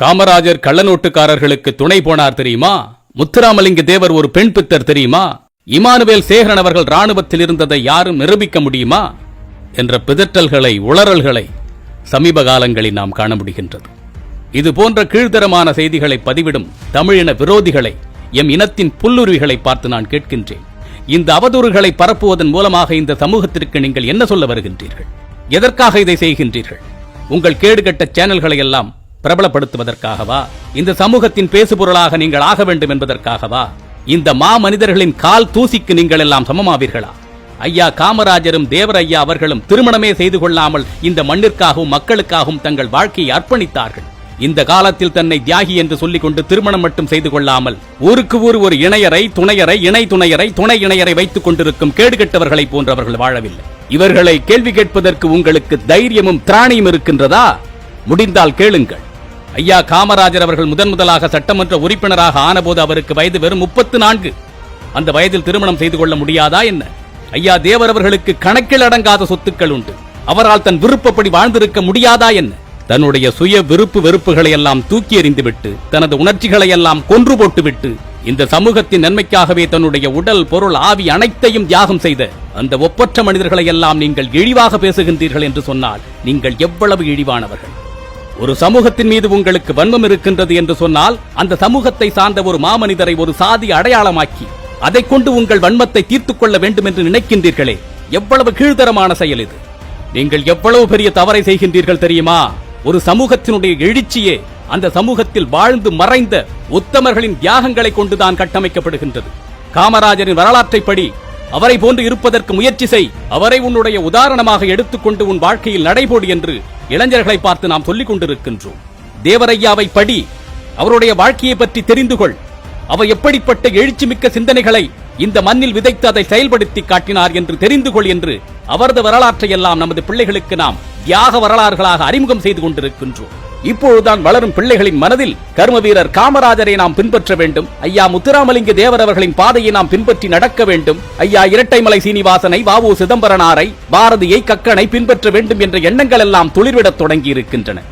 காமராஜர் கள்ளநோட்டுக்காரர்களுக்கு துணை போனார் தெரியுமா? முத்துராமலிங்க தேவர் ஒரு பெண் பித்தர் தெரியுமா? இமானுவேல் சேகரன் அவர்கள் ராணுவத்தில் இருந்ததை யாரும் நிரூபிக்க முடியுமா? என்ற பிதற்றல்களை உளறல்களை சமீப காலங்களில் நாம் காண முடிகின்றது. இது போன்ற கீழ்த்தரமான செய்திகளை பதிவிடும் தமிழின விரோதிகளை எம் இனத்தின் புல்லுருவிகளை பார்த்து நான் கேட்கின்றேன். இந்த அவதூறுகளை பரப்புவதன் மூலமாக இந்த சமூகத்திற்கு நீங்கள் என்ன சொல்ல வருகின்றீர்கள்? எதற்காக இதை செய்கின்றீர்கள்? உங்கள் கேடுகட்ட சேனல்களை எல்லாம் பிரபலப்படுத்துவதற்காகவா? இந்த சமூகத்தின் பேசுபொருளாக நீங்கள் ஆக வேண்டும் என்பதற்காகவா? இந்த மா மனிதர்களின் கால் தூசிக்கு நீங்கள் எல்லாம் சமமாவீர்களா? ஐயா காமராஜரும் தேவர் ஐயா அவர்களும் திருமணமே செய்து கொள்ளாமல் இந்த மண்ணிற்காகவும் மக்களுக்காகவும் தங்கள் வாழ்க்கையை அர்ப்பணித்தார்கள். இந்த காலத்தில் தன்னை தியாகி என்று சொல்லிக் கொண்டு திருமணம் மட்டும் செய்து கொள்ளாமல் ஊருக்கு ஊர் ஒரு இணையரை துணையரை இணை துணையரை துணை இணையரை வைத்துக் கொண்டிருக்கும் கேடுகட்டவர்களை போன்றவர்கள் வாழவில்லை. இவர்களை கேள்வி கேட்பதற்கு உங்களுக்கு தைரியமும் திராணியும் இருக்கின்றதா? முடிந்தால் கேளுங்கள். ஐயா காமராஜர் அவர்கள் முதன் முதலாக சட்டமன்ற உறுப்பினராக ஆனபோது அவருக்கு வயது வெறும் முப்பத்து நான்கு. அந்த வயதில் திருமணம் செய்து கொள்ள முடியாதா என்ன? ஐயா தேவர் அவர்களுக்கு கணக்கில் அடங்காத சொத்துக்கள் உண்டு. அவரால் தன் விருப்பப்படி வாழ்ந்திருக்க முடியாதா என்ன? தன்னுடைய சுய விருப்பு வெறுப்புகளை எல்லாம் தூக்கி எறிந்துவிட்டு தனது உணர்ச்சிகளை எல்லாம் கொன்று போட்டுவிட்டு இந்த சமூகத்தின் நன்மைக்காகவே தன்னுடைய உடல் பொருள் ஆவி அனைத்தையும் தியாகம் செய்த அந்த ஒப்பற்ற மனிதர்களை எல்லாம் நீங்கள் இழிவாக பேசுகின்றீர்கள் என்று சொன்னால் நீங்கள் எவ்வளவு இழிவானவர்கள்? ஒரு சமூகத்தின் மீது உங்களுக்கு வன்மம் இருக்கின்றது என்று சொன்னால் அந்த சமூகத்தை சார்ந்த ஒரு மாமனிதரை ஒரு சாதி அடையாளமாக்கி அதை கொண்டு உங்கள் வன்மத்தை தீர்த்துக் கொள்ள வேண்டும் என்று நினைக்கின்றீர்களே. எவ்வளவு கீழ்தரமான செயல் இது. நீங்கள் எவ்வளவு பெரிய தவறை செய்கின்றீர்கள் தெரியுமா? ஒரு சமூகத்தினுடைய எழுச்சியே அந்த சமூகத்தில் வாழ்ந்து மறைந்த உத்தமர்களின் தியாகங்களை கொண்டுதான் கட்டமைக்கப்படுகின்றது. காமராஜரின் வரலாற்றைப்படி அவரை போன்று இருப்பதற்கு முயற்சி செய். அவரை உன்னுடைய உதாரணமாக எடுத்துக்கொண்டு உன் வாழ்க்கையில் நடைபோடு என்று இளைஞர்களை பார்த்து நாம் சொல்லிக் கொண்டிருக்கின்றோம். தேவரையாவை படி அவருடைய வாழ்க்கையை பற்றி தெரிந்து கொள். அவர் எப்படிப்பட்ட எழுச்சிமிக்க சிந்தனைகளை இந்த மண்ணில் விதைத்து அதை செயல்படுத்தி காட்டினார் என்று தெரிந்து கொள் என்று அவரது வரலாற்றை எல்லாம் நமது பிள்ளைகளுக்கு நாம் தியாக வரலாறுகளாக அறிமுகம் செய்து கொண்டிருக்கின்றோம். இப்பொழுதுதான் வளரும் பிள்ளைகளின் மனதில் கர்ம வீரர் காமராஜரை நாம் பின்பற்ற வேண்டும். ஐயா முத்துராமலிங்க தேவர் அவர்களின் பாதையை நாம் பின்பற்றி நடக்க வேண்டும். ஐயா இரட்டைமலை சீனிவாசனை வாவு சிதம்பரனாரை பாரதியை கக்கனை பின்பற்ற வேண்டும் என்ற எண்ணங்கள் எல்லாம் துளிர்விடத் தொடங்கி இருக்கின்றன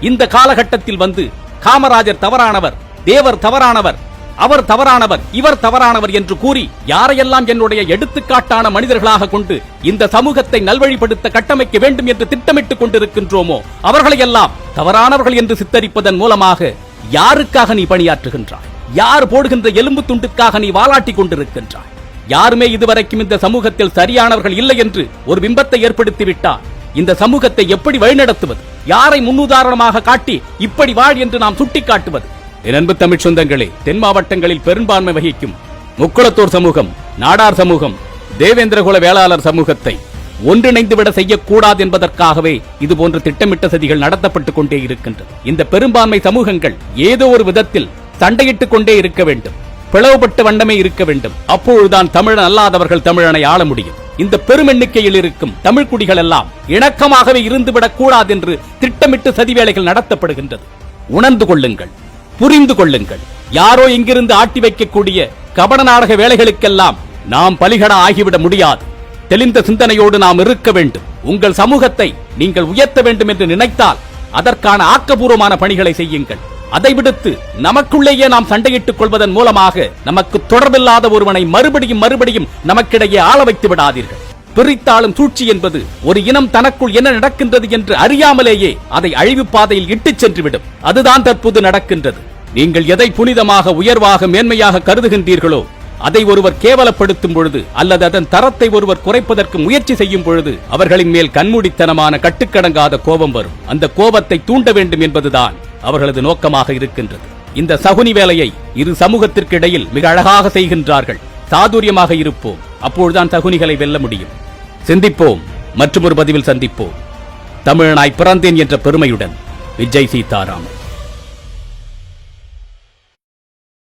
இந்த காலகட்டத்தில் வந்து காமராஜர் தவறானவர் தேவர் தவறானவர் அவர் தவறானவர் இவர் தவறானவர் என்று கூறி யாரையெல்லாம் என்னுடைய எடுத்துக்காட்டான மனிதர்களாக கொண்டு இந்த சமூகத்தை நல்வழிப்படுத்த கட்டமைக்க வேண்டும் என்று திட்டமிட்டுக் கொண்டிருக்கின்றோமோ அவர்களையெல்லாம் தவறானவர்கள் என்று சித்தரிப்பதன் மூலமாக யாருக்காக நீ பணியாற்றுகின்றாய்? யார் போடுகின்ற எலும்பு துண்டுக்காக நீ வாலாட்டி கொண்டிருக்கின்றாய்? யாருமே இதுவரைக்கும் இந்த சமூகத்தில் சரியானவர்கள் இல்லை என்று ஒரு பிம்பத்தை ஏற்படுத்திவிட்டார் இந்த சமூகத்தை எப்படி வழிநடத்துவது? யாரை முன்னுதாரணமாக காட்டி இப்படி வாழ் என்று நாம் சுட்டிக்காட்டுவது? என் அன்பு தமிழ் சொந்தங்களே தென் மாவட்டங்களில் பெரும்பான்மை வகிக்கும் முக்குளத்தூர் சமூகம் நாடார் சமூகம் தேவேந்திரகுல வேளாளர் சமூகத்தை ஒன்றிணைந்துவிட செய்யக்கூடாது என்பதற்காகவே இதுபோன்ற திட்டமிட்ட சதிகள் நடத்தப்பட்டுக் கொண்டே இருக்கின்றது. இந்த பெரும்பான்மை சமூகங்கள் ஏதோ ஒரு விதத்தில் சண்டையிட்டுக் கொண்டே இருக்க வேண்டும். பிளவுபட்ட வண்ணமே இருக்க வேண்டும். அப்பொழுதுதான் தமிழன் அல்லாதவர்கள் தமிழனை ஆள முடியும். இந்த பெருமெண்ணிக்கையில் இருக்கும் தமிழ் குடிகள் எல்லாம் இணக்கமாகவே இருந்துவிடக் கூடாது என்று திட்டமிட்டு சதி வேலைகள் நடத்தப்படுகின்றது. உணர்ந்து கொள்ளுங்கள். புரிந்து கொள்ளுங்கள். யாரோ இங்கிருந்து ஆட்டி வைக்கக்கூடிய கபட நாடக வேலைகளுக்கெல்லாம் நாம் பலிகடா ஆகிவிட முடியாது. தெளிந்த சிந்தனையோடு நாம் இருக்க வேண்டும். உங்கள் சமூகத்தை நீங்கள் உயர்த்த வேண்டும் என்று நினைத்தால் அதற்கான ஆக்கபூர்வமான பணிகளை செய்யுங்கள். அதை விடுத்து நமக்குள்ளேயே நாம் சண்டையிட்டுக் கொள்வதன் மூலமாக நமக்கு தொடர்பில்லாத ஒருவனை மறுபடியும் மறுபடியும் நமக்கிடையே ஆள வைத்து விடாதீர்கள். பிரித்தாளும் சூழ்ச்சி என்பது ஒரு இனம் தனக்குள் என்ன நடக்கின்றது என்று அறியாமலேயே அதை அழிவு பாதையில் இட்டுச் சென்றுவிடும். அதுதான் தற்போது நடக்கின்றது. நீங்கள் எதை புனிதமாக உயர்வாக மேன்மையாக கருதுகின்றீர்களோ அதை ஒருவர் கேவலப்படுத்தும் பொழுது அல்லது அதன் தரத்தை ஒருவர் குறைப்பதற்கு முயற்சி செய்யும் பொழுது அவர்களின் மேல் கண்மூடித்தனமான கட்டுக்கடங்காத கோபம் வரும். அந்த கோபத்தை தூண்ட வேண்டும் என்பதுதான் அவர்களது நோக்கமாக இருக்கின்றது. இந்த சகுனி வேலையை இரு சமூகத்திற்கு இடையில் மிக அழகாக செய்கின்றார்கள். சாதுரியமாக இருப்போம். அப்பொழுதுதான் சகுனிகளை வெல்ல முடியும். சிந்திப்போம். மற்றும் ஒரு பதிவில் சந்திப்போம். தமிழனாய் பிறந்தேன் என்ற பெருமையுடன். விஜய் சீதாராமன்.